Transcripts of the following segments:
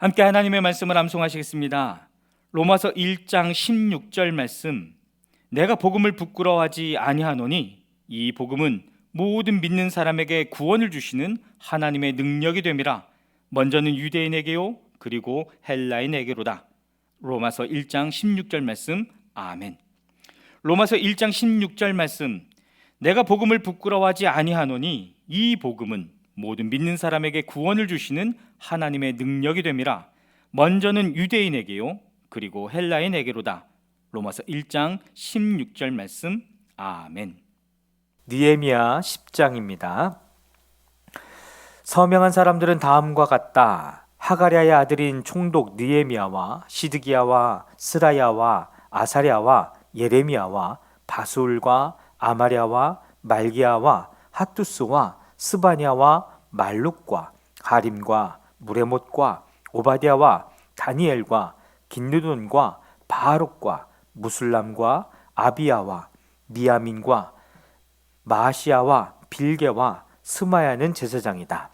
함께 하나님의 말씀을 암송하시겠습니다. 로마서 1장 16절 말씀. 내가 복음을 부끄러워하지 아니하노니 이 복음은 모든 믿는 사람에게 구원을 주시는 하나님의 능력이 됨이라. 먼저는 유대인에게요 그리고 헬라인에게로다. 로마서 1장 16절 말씀. 아멘. 로마서 1장 16절 말씀. 내가 복음을 부끄러워하지 아니하노니 이 복음은 모든 믿는 사람에게 구원을 주시는 하나님의 능력이 됨이라. 먼저는 유대인에게요 그리고 헬라인에게로다. 로마서 1장 16절 말씀. 아멘. 느헤미야 10장입니다. 서명한 사람들은 다음과 같다. 하가랴의 아들인 총독 느헤미야와 시드기야와 스라야와 아사랴와 예레미야와 바술과 아마랴와 말기야와 핫투스와 스바냐와 말룩과 하림과 무레못과 오바디아와 다니엘과 긴누돈과 바룩과 무술람과 아비야와 미야민과 마시아와 빌게와 스마야는 제사장이다.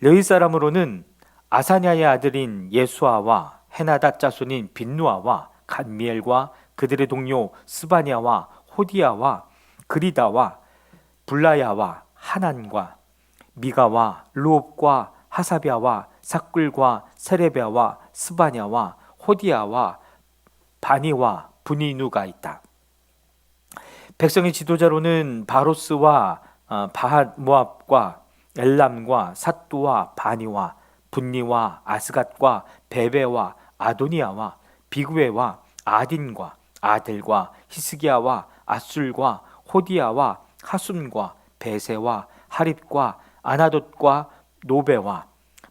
레위 사람으로는 아사냐의 아들인 예수아와 헤나다 자손인 빈누아와 간미엘과 그들의 동료 스바냐와 호디야와 그리다와 불라야와 하난과 미가와 루옵과 하사비아와 삭굴과 세레비아와 스바냐와 호디야와 바니와 분이누가 있다. 백성의 지도자로는 바로스와 어, 바핫 모압과 엘람과 사뚜와 바니와 분니와 아스갓과 베베와 아도니아와 비구에와 아딘과 아델과 히스기야와 아술과 호디야와 하순과 베세와 하립과 아나돗과 노베와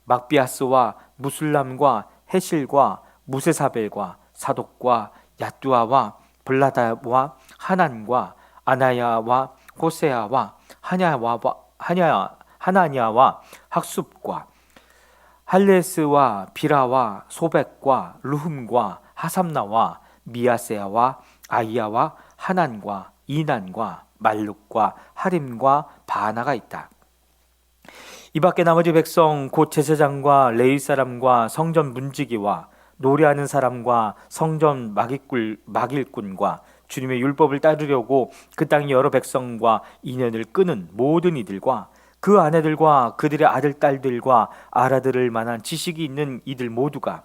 막비아스와 무술람과 헤실과 무세사벨과 사독과 야뚜아와 블라다와 하난과 아나야와 호세아와 하냐와 하냐 하나냐와 학습과 할레스와 비라와 소백과 루흠과 하삼나와 미야세아와 아이야와 하난과 이난과 말룩과 하림과 바나가 있다. 이 밖에 나머지 백성 곧 제사장과 레위 사람과 성전 문지기와 노래하는 사람과 성전 막일꾼, 막일꾼과 주님의 율법을 따르려고 그 땅의 여러 백성과 인연을 끄는 모든 이들과 그 아내들과 그들의 아들 딸들과 알아들을 만한 지식이 있는 이들 모두가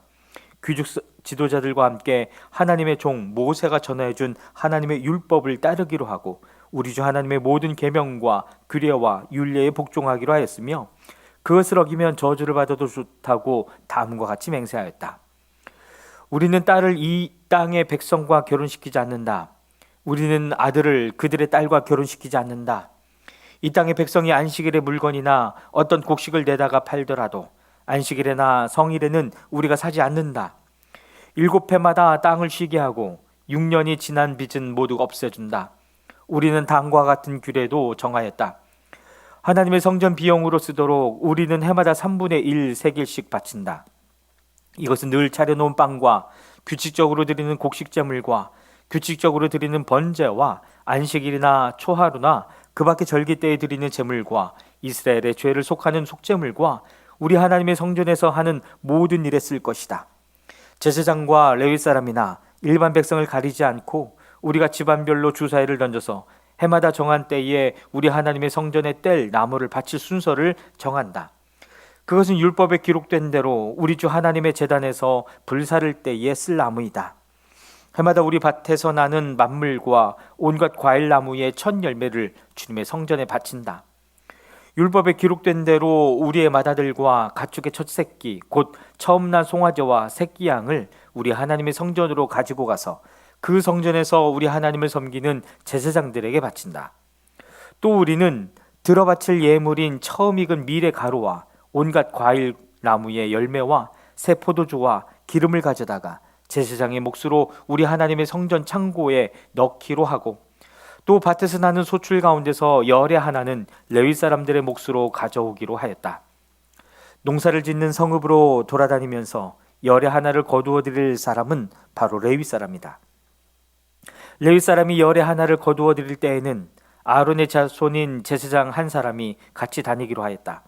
귀족 지도자들과 함께 하나님의 종 모세가 전하여 준 하나님의 율법을 따르기로 하고 우리 주 하나님의 모든 계명과 규례와 율례에 복종하기로 하였으며 그것을 어기면 저주를 받아도 좋다고 다음과 같이 맹세하였다. 우리는 딸을 이 땅의 백성과 결혼시키지 않는다. 우리는 아들을 그들의 딸과 결혼시키지 않는다. 이 땅의 백성이 안식일에 물건이나 어떤 곡식을 내다가 팔더라도 안식일에나 성일에는 우리가 사지 않는다. 일곱 해마다 땅을 쉬게 하고 6년이 지난 빚은 모두 없애준다. 우리는 다음과 같은 규례도 정하였다. 하나님의 성전 비용으로 쓰도록 우리는 해마다 3분의 1 세길씩 바친다. 이것은 늘 차려놓은 빵과 규칙적으로 드리는 곡식제물과 규칙적으로 드리는 번제와 안식일이나 초하루나 그 밖에 절기 때에 드리는 제물과 이스라엘의 죄를 속하는 속제물과 우리 하나님의 성전에서 하는 모든 일에 쓸 것이다. 제사장과 레위 사람이나 일반 백성을 가리지 않고 우리가 집안별로 주사위를 던져서 해마다 정한 때에 우리 하나님의 성전에 뗄 나무를 바칠 순서를 정한다. 그것은 율법에 기록된 대로 우리 주 하나님의 재단에서 불사를 때에 쓸 나무이다. 해마다 우리 밭에서 나는 만물과 온갖 과일 나무의 첫 열매를 주님의 성전에 바친다. 율법에 기록된 대로 우리의 맏아들과 가축의 첫 새끼 곧 처음 난 송아지와 새끼 양을 우리 하나님의 성전으로 가지고 가서 그 성전에서 우리 하나님을 섬기는 제사장들에게 바친다. 또 우리는 들어 바칠 예물인 처음 익은 밀의 가루와 온갖 과일 나무의 열매와 새 포도주와 기름을 가져다가 제사장의 몫으로 우리 하나님의 성전 창고에 넣기로 하고 또 밭에서 나는 소출 가운데서 열의 하나는 레위 사람들의 몫으로 가져오기로 하였다. 농사를 짓는 성읍으로 돌아다니면서 열의 하나를 거두어 드릴 사람은 바로 레위 사람이다. 레위 사람이 열의 하나를 거두어 드릴 때에는 아론의 자손인 제사장 한 사람이 같이 다니기로 하였다.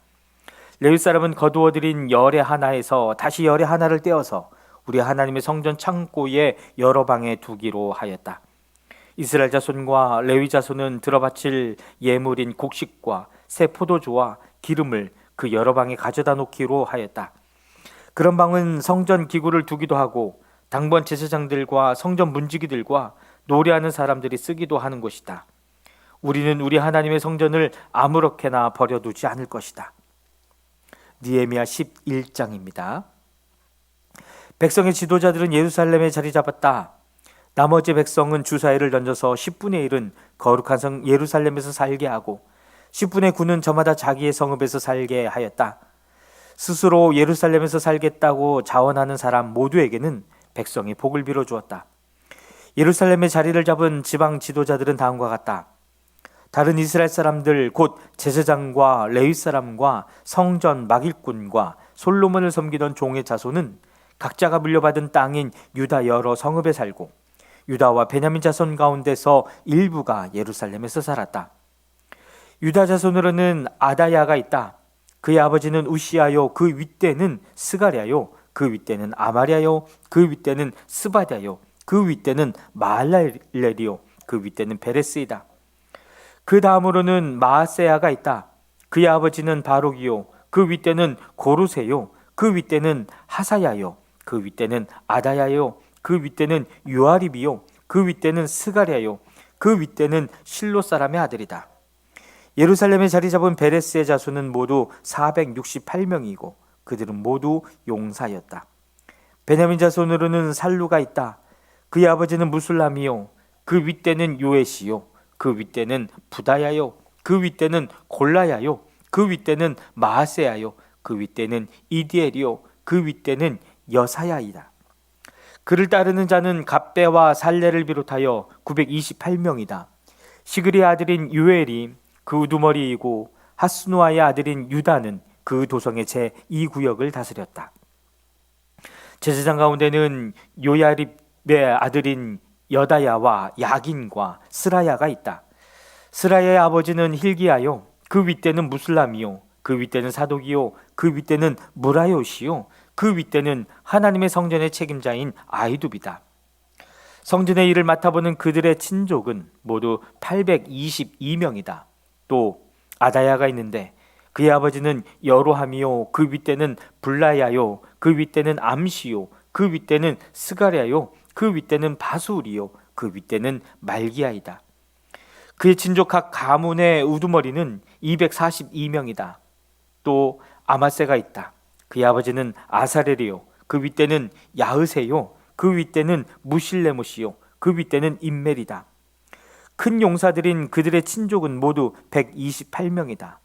레위 사람은 거두어들인 열의 하나에서 다시 열의 하나를 떼어서 우리 하나님의 성전 창고에 여러 방에 두기로 하였다. 이스라엘 자손과 레위 자손은 들어 바칠 예물인 곡식과 새 포도주와 기름을 그 여러 방에 가져다 놓기로 하였다. 그런 방은 성전 기구를 두기도 하고 당번 제사장들과 성전 문지기들과 노래하는 사람들이 쓰기도 하는 곳이다. 우리는 우리 하나님의 성전을 아무렇게나 버려두지 않을 것이다. 니에미야 11장입니다. 백성의 지도자들은 예루살렘에 자리 잡았다. 나머지 백성은 주사위를 던져서 10분의 1은 거룩한 성 예루살렘에서 살게 하고 10분의 9는 저마다 자기의 성읍에서 살게 하였다. 스스로 예루살렘에서 살겠다고 자원하는 사람 모두에게는 백성이 복을 빌어 주었다. 예루살렘에 자리를 잡은 지방 지도자들은 다음과 같다. 다른 이스라엘 사람들 곧 제사장과 레위 사람과 성전 막일꾼과 솔로몬을 섬기던 종의 자손은 각자가 물려받은 땅인 유다 여러 성읍에 살고 유다와 베냐민 자손 가운데서 일부가 예루살렘에서 살았다. 유다 자손으로는 아다야가 있다. 그의 아버지는 우시아요 그 윗대는 스가랴요 그 윗대는 아마랴요 그 윗대는 스바랴요 그 윗대는 마할렐레리요 그 윗대는 베레스이다. 그 다음으로는 마아세야가 있다. 그의 아버지는 바록이요 그 윗대는 고루세요 그 윗대는 하사야요 그 윗대는 아다야요 그 윗대는 유아립이요 그 윗대는 스가랴요 그 윗대는 실로 사람의 아들이다. 예루살렘에 자리 잡은 베레스의 자손은 모두 468명이고 그들은 모두 용사였다. 베냐민 자손으로는 살루가 있다. 그의 아버지는 무술람이요 그 윗대는 요에시요 그 윗대는 부다야요 그 윗대는 골라야요 그 윗대는 마하세야요 그 윗대는 이디엘이요 그 윗대는 여사야이다. 그를 따르는 자는 갑배와 살레를 비롯하여 928명이다. 시그리의 아들인 유엘이 그 우두머리이고 하스누아의 아들인 유다는 그 도성의 제2구역을 다스렸다. 제사장 가운데는 요야립의 아들인 여다야와 야긴과 스라야가 있다. 스라야의 아버지는 힐기야요. 그 윗대는 무슬람이요. 그 윗대는 사독이요. 그 윗대는 무라요시요. 그 윗대는 하나님의 성전의 책임자인 아이둡이다. 성전의 일을 맡아보는 그들의 친족은 모두 822명이다. 또 아다야가 있는데 그의 아버지는 여로함이요 그 윗대는 불라야요 그 윗대는 암시요 그 윗대는 스가랴요 그 윗대는 바수리요 그 윗대는 말기야이다. 그의 친족 각 가문의 우두머리는 242명이다. 또 아마세가 있다. 그의 아버지는 아사렐이요 그 윗대는 야흐세요 그 윗대는 무실레무시요 그 윗대는 임멜이다. 큰 용사들인 그들의 친족은 모두 128명이다.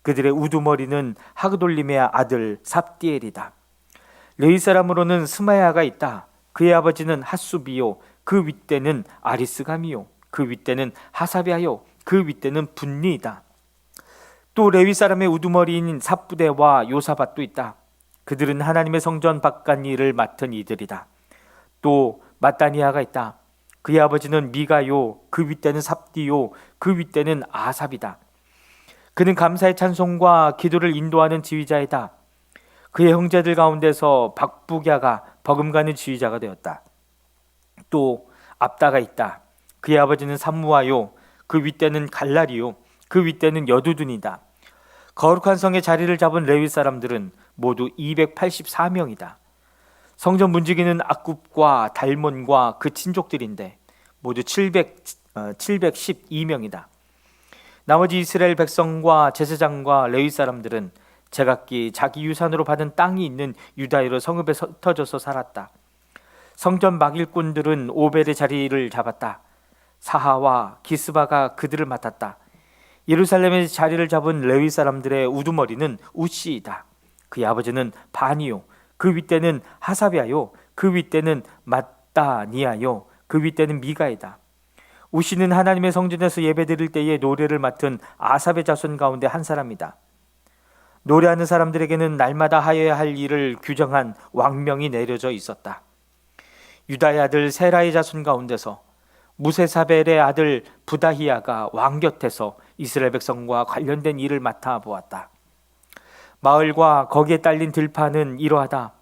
그들의 우두머리는 하그돌림의 아들 삽디엘이다. 레위 사람으로는 스마야가 있다. 그의 아버지는 핫수비요. 그 윗대는 아리스감이요. 그 윗대는 하사비아요. 그 윗대는 분리이다. 또 레위 사람의 우두머리인 삽부대와 요사밭도 있다. 그들은 하나님의 성전 바깥 일을 맡은 이들이다. 또 마따니아가 있다. 그의 아버지는 미가요, 그 윗대는 삽디요, 그 윗대는 아삽이다. 그는 감사의 찬송과 기도를 인도하는 지휘자이다. 그의 형제들 가운데서 박부갸가 버금가는 지휘자가 되었다. 또 압다가 있다. 그의 아버지는 삼무아요, 그 윗대는 갈라리요, 그 윗대는 여두둔이다. 거룩한 성의 자리를 잡은 레위 사람들은 모두 284명이다. 성전 문지기는 악굽과 달몬과 그 친족들인데 모두 700, 어, 712명이다. 나머지 이스라엘 백성과 제사장과 레위 사람들은 제각기 자기 유산으로 받은 땅이 있는 유다이로 성읍에 흩어져서 살았다. 성전 막일꾼들은 오벨의 자리를 잡았다. 사하와 기스바가 그들을 맡았다. 예루살렘의 자리를 잡은 레위 사람들의 우두머리는 우시이다. 그의 아버지는 바니요. 그 윗대는 하사비아요. 그 윗대는 마따니아요. 그 윗대는 미가이다. 우시는 하나님의 성전에서 예배드릴 때에 노래를 맡은 아삽의 자손 가운데 한 사람이다. 노래하는 사람들에게는 날마다 하여야 할 일을 규정한 왕명이 내려져 있었다. 유다의 아들 세라의 자손 가운데서 무세사벨의 아들 부다히야가 왕 곁에서 이스라엘 백성과 관련된 일을 맡아 보았다. 마을과 거기에 딸린 들판은 이러하다.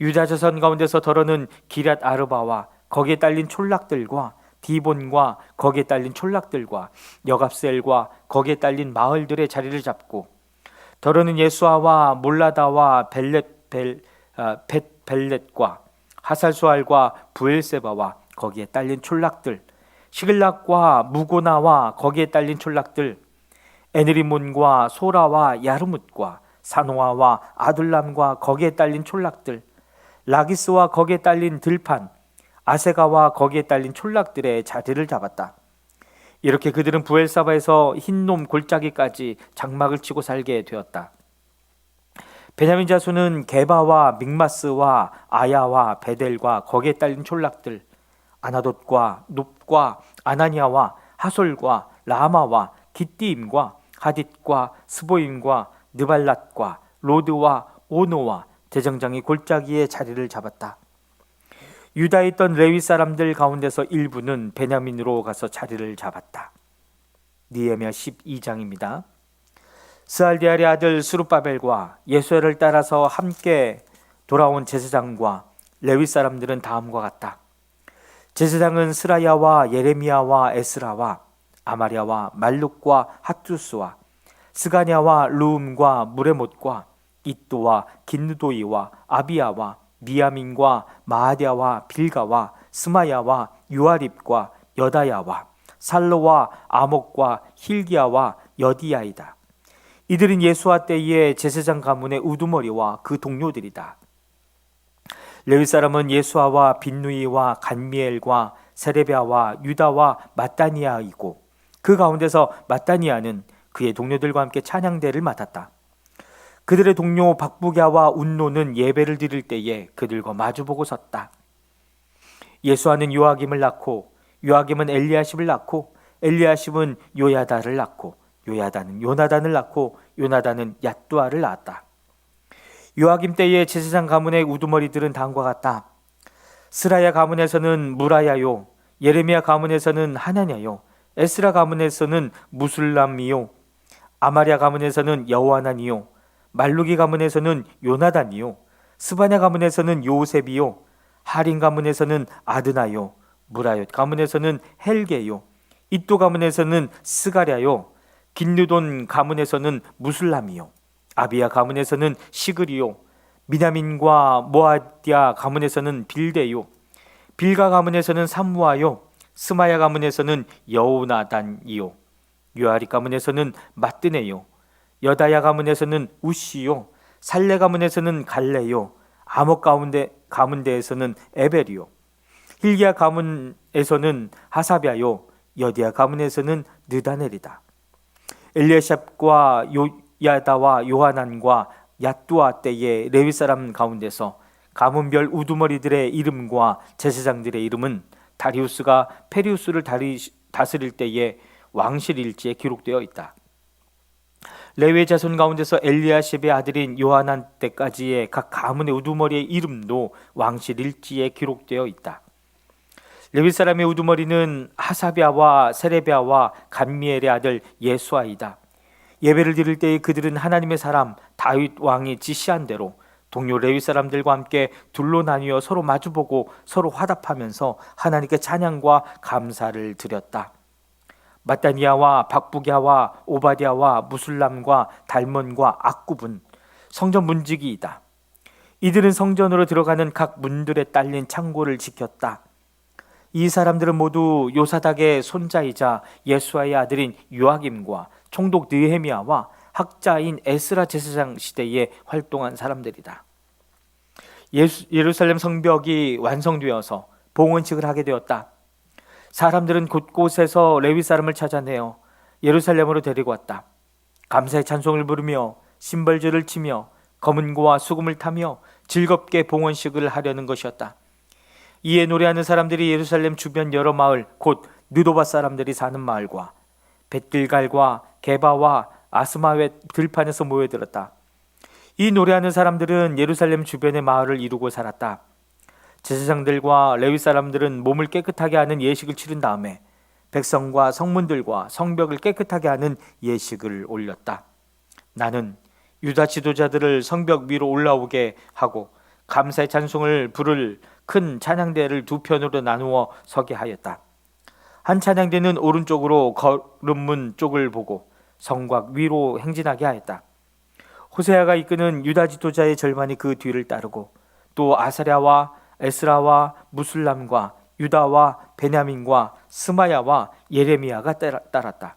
유다 자손 가운데서 더러는 기랏 아르바와 거기에 딸린 촌락들과 디본과 거기에 딸린 촌락들과 여갑셀과 거기에 딸린 마을들의 자리를 잡고 더러는 예수아와 몰라다와 벨렛 벨 아, 벳 벨렛과 하살수알과 부엘세바와 거기에 딸린 촌락들 시글락과 무고나와 거기에 딸린 촌락들 에느리몬과 소라와 야르뭇과 사노아와 아둘람과 거기에 딸린 촌락들 라기스와 거기에 딸린 들판 아세가와 거기에 딸린 촌락들의 자리를 잡았다. 이렇게 그들은 부엘사바에서 흰놈 골짜기까지 장막을 치고 살게 되었다. 베냐민 자손은 게바와 믹마스와 아야와 베델과 거기에 딸린 촌락들 아나돗과 눕과 아나니아와 하솔과 라마와 기띠임과 하딧과 스보임과 느발랏과 로드와 오노와 대정장이 골짜기에 자리를 잡았다. 유다에 있던 레위 사람들 가운데서 일부는 베냐민으로 가서 자리를 잡았다. 니에미야 12장입니다. 스알디알의 아들 수르바벨과 예수엘을 따라서 함께 돌아온 제사장과 레위 사람들은 다음과 같다. 제사장은 스라야와 예레미야와 에스라와 아마리아와 말룩과 핫투스와 스가냐와 루음과 무레못과 이또와 긴누도이와 아비야와 미야민과 마아디아와 빌가와 스마야와 유아립과 여다야와 살로와 아목과 힐기야와 여디야이다. 이들은 예수와 때의 제사장 가문의 우두머리와 그 동료들이다. 레위 사람은 예수아와 빈누이와 간미엘과 세레비아와 유다와 마따니아이고 그 가운데서 마따니아는 그의 동료들과 함께 찬양대를 맡았다. 그들의 동료 박부갸와 운노는 예배를 드릴 때에 그들과 마주보고 섰다. 예수아는 요아김을 낳고 요아김은 엘리야십을 낳고 엘리야십은 요야다를 낳고 요야다는 요나단을 낳고 요나단은 얏두아를 낳았다. 요아김 때의 제사장 가문의 우두머리들은 다음과 같다. 스라야 가문에서는 무라야요, 예레미야 가문에서는 하나냐요, 에스라 가문에서는 무술람이요, 아마리아 가문에서는 여호아나니요, 말루기 가문에서는 요나단이요, 스바냐 가문에서는 요셉이요, 하린 가문에서는 아드나요, 무라옅 가문에서는 헬게요, 이또 가문에서는 스가랴요, 긴누돈 가문에서는 무술람이요, 아비야 가문에서는 시그리요, 미나민과 모아디아 가문에서는 빌데요, 빌가 가문에서는 삼무아요, 스마야 가문에서는 여우나단이요, 유아리 가문에서는 마뜨네요, 여다야 가문에서는 우시요, 살레 가문에서는 갈레요, 아목 가운데 가문대에서는 에벨이요, 힐기야 가문에서는 하사비아요, 여디야 가문에서는 느다넬이다. 엘리에샵과 요야다와 요하난과 야뚜아 때의 레위 사람 가운데서 가문별 우두머리들의 이름과 제사장들의 이름은 다리우스가 페리우스를 다스릴 때의 왕실 일지에 기록되어 있다. 레위 자손 가운데서 엘리야십의 아들인 요하난 때까지의 각 가문의 우두머리의 이름도 왕실 일지에 기록되어 있다. 레위 사람의 우두머리는 하사비아와 세레비아와 간미엘의 아들 예수아이다. 예배를 드릴 때에 그들은 하나님의 사람 다윗 왕이 지시한 대로 동료 레위 사람들과 함께 둘로 나뉘어 서로 마주보고 서로 화답하면서 하나님께 찬양과 감사를 드렸다. 마따니아와 박부갸와 오바디아와 무술람과 달몬과 악굽은 성전 문지기이다. 이들은 성전으로 들어가는 각 문들에 딸린 창고를 지켰다. 이 사람들은 모두 요사닥의 손자이자 예수아의 아들인 요아김과 총독 느헤미야와 학자인 에스라 제사장 시대에 활동한 사람들이다. 예수, 예루살렘 성벽이 완성되어서 봉헌식을 하게 되었다. 사람들은 곳곳에서 레위 사람을 찾아내어 예루살렘으로 데리고 왔다. 감사의 찬송을 부르며 심벌주를 치며 검은 고와 수금을 타며 즐겁게 봉헌식을 하려는 것이었다. 이에 노래하는 사람들이 예루살렘 주변 여러 마을 곧 느도바 사람들이 사는 마을과 벳길갈과 게바와 아스마웨 들판에서 모여들었다. 이 노래하는 사람들은 예루살렘 주변의 마을을 이루고 살았다. 제사장들과 레위 사람들은 몸을 깨끗하게 하는 예식을 치른 다음에 백성과 성문들과 성벽을 깨끗하게 하는 예식을 올렸다. 나는 유다 지도자들을 성벽 위로 올라오게 하고 감사의 찬송을 부를 큰 찬양대를 두 편으로 나누어 서게 하였다. 한 찬양대는 오른쪽으로 거름문 쪽을 보고 성곽 위로 행진하게 하였다. 호세아가 이끄는 유다 지도자의 절반이 그 뒤를 따르고 또 아사랴와 에스라와 무술람과 유다와 베냐민과 스마야와 예레미야가 따랐다.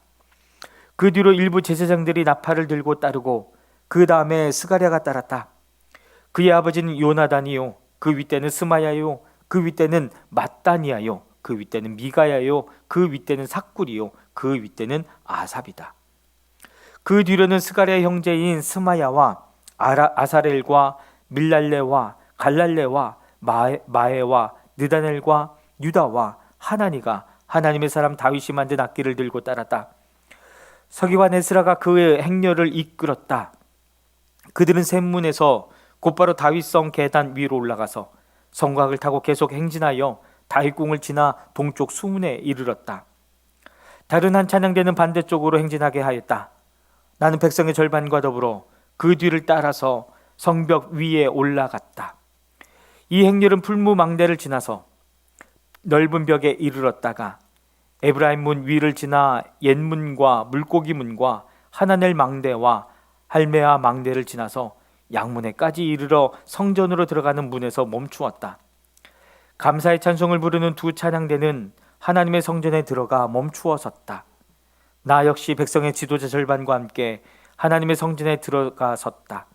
그 뒤로 일부 제사장들이 나팔을 들고 따르고 그 다음에 스가랴가 따랐다. 그의 아버지는 요나단이요, 그 윗대는 스마야요, 그 윗대는 mat단이야요, 그 윗대는 미가야요, 그 윗대는 삭굴이요, 그 윗대는 아삽이다. 그 뒤로는 스가랴 형제인 스마야와 아사렐과 밀랄레와 갈랄레와 마에, 마에 와 느다넬과 유다와 하나니가 하나님의 사람 다윗이 만든 악기를 들고 따랐다. 서기관 에스라가 그의 행렬을 이끌었다. 그들은 샘문에서 곧바로 다윗성 계단 위로 올라가서 성곽을 타고 계속 행진하여 다윗궁을 지나 동쪽 수문에 이르렀다. 다른 한 찬양대는 반대쪽으로 행진하게 하였다. 나는 백성의 절반과 더불어 그 뒤를 따라서 성벽 위에 올라갔다. 이 행렬은 풀무망대를 지나서 넓은 벽에 이르렀다가 에브라임 문 위를 지나 옛문과 물고기 문과 하나넬 망대와 할메아 망대를 지나서 양문에까지 이르러 성전으로 들어가는 문에서 멈추었다. 감사의 찬송을 부르는 두 찬양대는 하나님의 성전에 들어가 멈추어 섰다. 나 역시 백성의 지도자 절반과 함께 하나님의 성전에 들어가 섰다.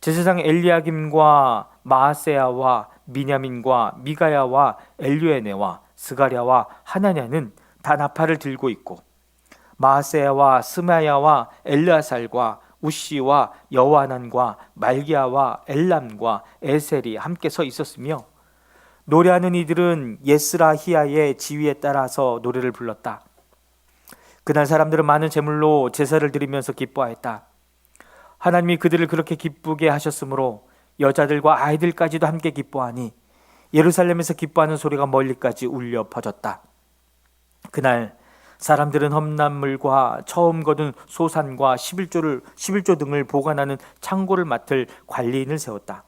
제사장 엘리야김과 마아세야와 미냐민과 미가야와 엘류에네와 스가랴와 하나냐는 다 나팔을 들고 있고 마아세야와 스마야와 엘르아살과 우시와 여와난과 말기야와 엘람과 에셀이 함께 서 있었으며 노래하는 이들은 예스라히야의 지휘에 따라서 노래를 불렀다. 그날 사람들은 많은 제물로 제사를 드리면서 기뻐하였다. 하나님이 그들을 그렇게 기쁘게 하셨으므로 여자들과 아이들까지도 함께 기뻐하니 예루살렘에서 기뻐하는 소리가 멀리까지 울려 퍼졌다. 그날 사람들은 험난물과 처음 거둔 소산과 11조를 11조 등을 보관하는 창고를 맡을 관리인을 세웠다.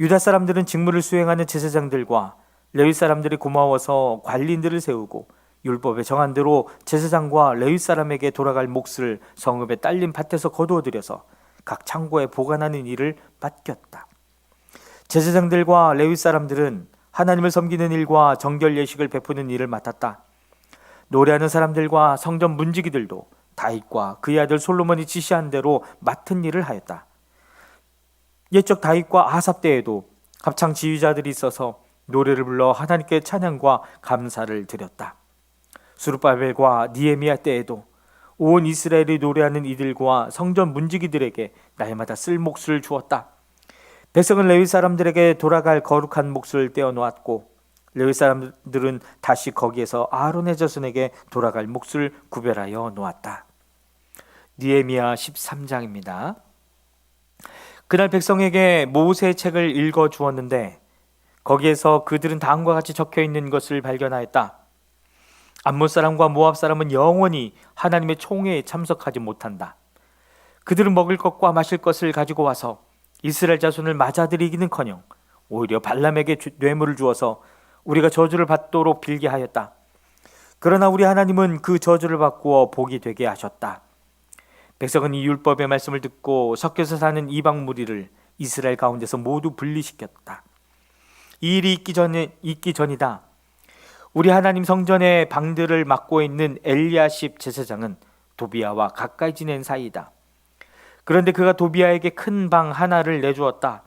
유다 사람들은 직무를 수행하는 제사장들과 레위 사람들이 고마워서 관리인들을 세우고 율법에 정한 대로 제사장과 레위 사람에게 돌아갈 몫을 성읍에 딸린 밭에서 거두어 들여서 각 창고에 보관하는 일을 맡겼다. 제사장들과 레위 사람들은 하나님을 섬기는 일과 정결 예식을 베푸는 일을 맡았다. 노래하는 사람들과 성전 문지기들도 다윗과 그의 아들 솔로몬이 지시한 대로 맡은 일을 하였다. 옛적 다윗과 아삽 때에도 합창 지휘자들이 있어서 노래를 불러 하나님께 찬양과 감사를 드렸다. 수르바벨과 니에미야 때에도 온 이스라엘이 노래하는 이들과 성전 문지기들에게 날마다 쓸 몫을 주었다. 백성은 레위 사람들에게 돌아갈 거룩한 몫을 떼어 놓았고 레위 사람들은 다시 거기에서 아론의 자손에게 돌아갈 몫을 구별하여 놓았다. 니에미야 13장입니다. 그날 백성에게 모세의 책을 읽어 주었는데 거기에서 그들은 다음과 같이 적혀 있는 것을 발견하였다. 암몬 사람과 모압 사람은 영원히 하나님의 총회에 참석하지 못한다. 그들은 먹을 것과 마실 것을 가지고 와서 이스라엘 자손을 맞아들이기는커녕 오히려 발람에게 주- 뇌물을 주어서 우리가 저주를 받도록 빌게 하였다. 그러나 우리 하나님은 그 저주를 바꾸어 복이 되게 하셨다. 백성은 이 율법의 말씀을 듣고 섞여서 사는 이방 무리를 이스라엘 가운데서 모두 분리시켰다. 이 일이 있기 전에 있기 전이다. 우리 하나님 성전의 방들을 맡고 있는 엘리야십 제사장은 도비아와 가까이 지낸 사이다. 그런데 그가 도비아에게 큰 방 하나를 내주었다.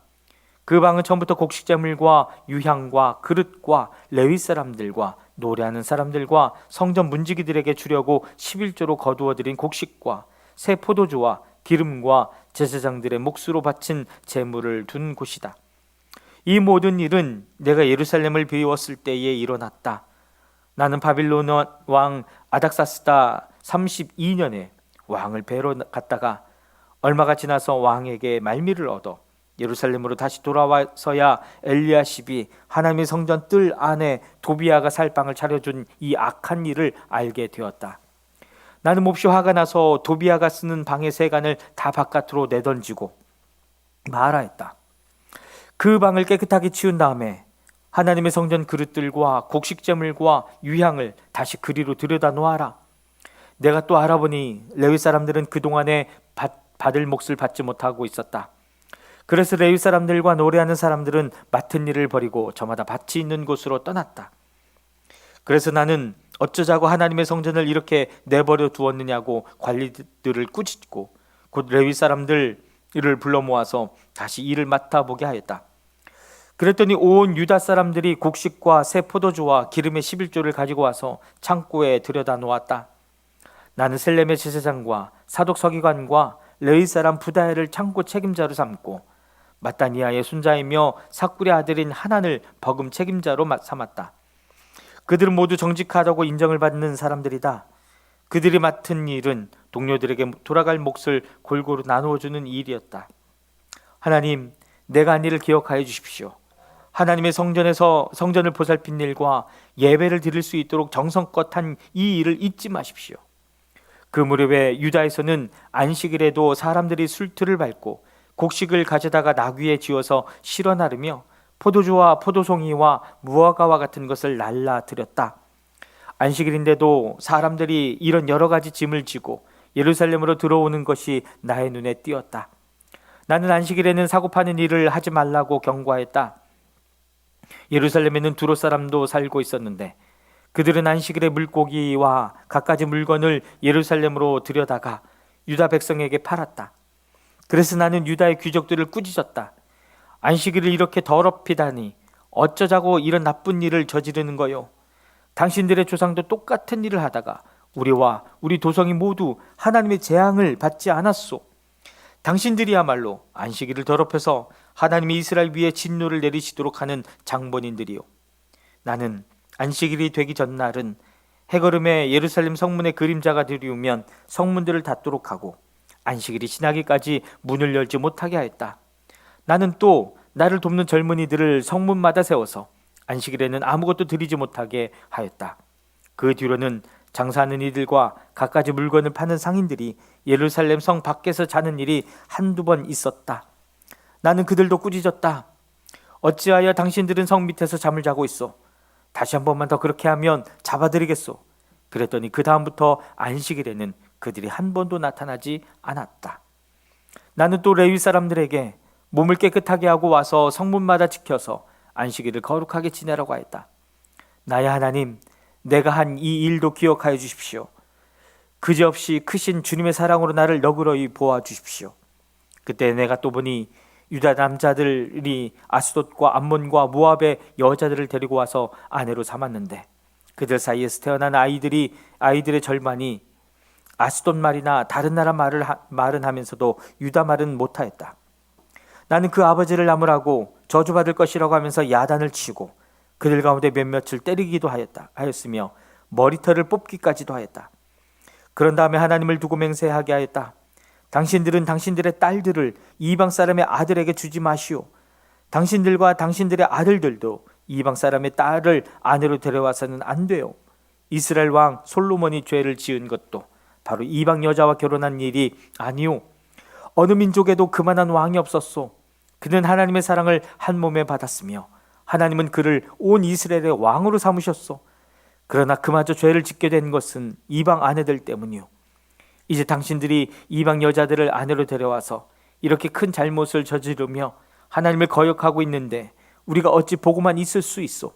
그 방은 처음부터 곡식제물과 유향과 그릇과 레위 사람들과 노래하는 사람들과 성전 문지기들에게 주려고 11조로 거두어 들인 곡식과 새 포도주와 기름과 제사장들의 몫으로 바친 제물을 둔 곳이다. 이 모든 일은 내가 예루살렘을 비웠을 때에 일어났다. 나는 바빌론 왕 아닥사스다 32년에 왕을 뵈러 갔다가 얼마가 지나서 왕에게 말미를 얻어 예루살렘으로 다시 돌아와서야 엘리야십이 하나님의 성전 뜰 안에 도비아가 살 방을 차려준 이 악한 일을 알게 되었다. 나는 몹시 화가 나서 도비아가 쓰는 방의 세간을 다 바깥으로 내던지고 말하였다. 그 방을 깨끗하게 치운 다음에 하나님의 성전 그릇들과 곡식제물과 유향을 다시 그리로 들여다 놓아라. 내가 또 알아보니 레위 사람들은 그동안에 받, 받을 몫을 받지 못하고 있었다. 그래서 레위 사람들과 노래하는 사람들은 맡은 일을 버리고 저마다 밭이 있는 곳으로 떠났다. 그래서 나는 어쩌자고 하나님의 성전을 이렇게 내버려 두었느냐고 관리들을 꾸짖고 곧 레위 사람들을 불러 모아서 다시 일을 맡아보게 하였다. 그랬더니 온 유다 사람들이 곡식과 새 포도주와 기름의 11조를 가지고 와서 창고에 들여다 놓았다. 나는 셀렘의 제사장과 사독 서기관과 레위 사람 부다엘을 창고 책임자로 삼고 마따니아의 손자이며 사꿀의 아들인 하난을 버금 책임자로 마- 삼았다. 그들은 모두 정직하다고 인정을 받는 사람들이다. 그들이 맡은 일은 동료들에게 돌아갈 몫을 골고루 나누어 주는 일이었다. 하나님, 내가 한 일을 기억하여 주십시오. 하나님의 성전에서 성전을 보살핀 일과 예배를 드릴 수 있도록 정성껏 한 이 일을 잊지 마십시오. 그 무렵에 유다에서는 안식일에도 사람들이 술틀을 밟고 곡식을 가져다가 나귀에 지어서 실어 나르며 포도주와 포도송이와 무화과와 같은 것을 날라 드렸다. 안식일인데도 사람들이 이런 여러 가지 짐을 지고 예루살렘으로 들어오는 것이 나의 눈에 띄었다. 나는 안식일에는 사고 파는 일을 하지 말라고 경고하였다. 예루살렘에는 두로 사람도 살고 있었는데 그들은 안식일에 물고기와 갖가지 물건을 예루살렘으로 들여다가 유다 백성에게 팔았다. 그래서 나는 유다의 귀족들을 꾸짖었다. 안식일을 이렇게 더럽히다니 어쩌자고 이런 나쁜 일을 저지르는 거요. 당신들의 조상도 똑같은 일을 하다가 우리와 우리 도성이 모두 하나님의 재앙을 받지 않았소. 당신들이야말로 안식일을 더럽혀서 하나님이 이스라엘 위에 진노를 내리시도록 하는 장본인들이요. 나는 안식일이 되기 전날은 해거름에 예루살렘 성문의 그림자가 들이우면 성문들을 닫도록 하고 안식일이 지나기까지 문을 열지 못하게 하였다. 나는 또 나를 돕는 젊은이들을 성문마다 세워서 안식일에는 아무것도 드리지 못하게 하였다. 그 뒤로는 장사하는 이들과 갖가지 물건을 파는 상인들이 예루살렘 성 밖에서 자는 일이 한두 번 있었다. 나는 그들도 꾸짖었다. 어찌하여 당신들은 성 밑에서 잠을 자고 있어? 다시 한 번만 더 그렇게 하면 잡아드리겠소. 그랬더니 그 다음부터 안식일에는 그들이 한 번도 나타나지 않았다. 나는 또 레위 사람들에게 몸을 깨끗하게 하고 와서 성문마다 지켜서 안식일을 거룩하게 지내라고 하였다. 나의 하나님, 내가 한 이 일도 기억하여 주십시오. 그지없이 크신 주님의 사랑으로 나를 너그러이 보아 주십시오. 그때 내가 또 보니 유다 남자들이 아스돗과 암몬과 모압의 여자들을 데리고 와서 아내로 삼았는데 그들 사이에서 태어난 아이들이 아이들의 절반이 아스돗 말이나 다른 나라 말을 하, 말은 하면서도 유다 말은 못하였다. 나는 그 아버지를 나무라고 저주받을 것이라고 하면서 야단을 치고 그들 가운데 몇몇을 때리기도 하였다 하였으며 머리털을 뽑기까지도 하였다. 그런 다음에 하나님을 두고 맹세하게 하였다. 당신들은 당신들의 딸들을 이방 사람의 아들에게 주지 마시오. 당신들과 당신들의 아들들도 이방 사람의 딸을 아내로 데려와서는 안 돼요. 이스라엘 왕 솔로몬이 죄를 지은 것도 바로 이방 여자와 결혼한 일이 아니오. 어느 민족에도 그만한 왕이 없었소. 그는 하나님의 사랑을 한 몸에 받았으며 하나님은 그를 온 이스라엘의 왕으로 삼으셨소. 그러나 그마저 죄를 짓게 된 것은 이방 아내들 때문이요. 이제 당신들이 이방 여자들을 아내로 데려와서 이렇게 큰 잘못을 저지르며 하나님을 거역하고 있는데 우리가 어찌 보고만 있을 수 있소?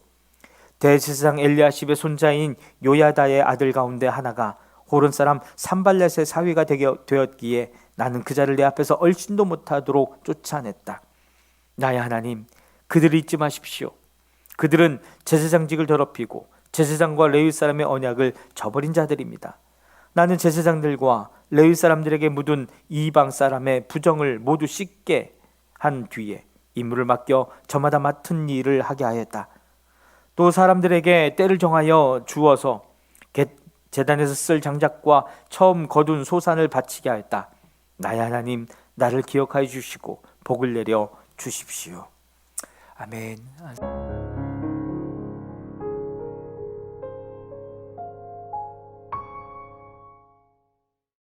대제사장 엘리야십의 손자인 요야다의 아들 가운데 하나가 호른 사람 산발렛의 사위가 되었기에 나는 그 자를 내 앞에서 얼씬도 못하도록 쫓아냈다. 나의 하나님, 그들을 잊지 마십시오. 그들은 제사장직을 더럽히고 제사장과 레위 사람의 언약을 저버린 자들입니다. 나는 제사장들과 레위 사람들에게 묻은 이방 사람의 부정을 모두 씻게 한 뒤에 임무를 맡겨 저마다 맡은 일을 하게 하였다. 또 사람들에게 때를 정하여 주어서 개- 재단에서 쓸 장작과 처음 거둔 소산을 바치게 하였다. 나의 하나님 나를 기억하여 주시고 복을 내려 주십시오. 아멘.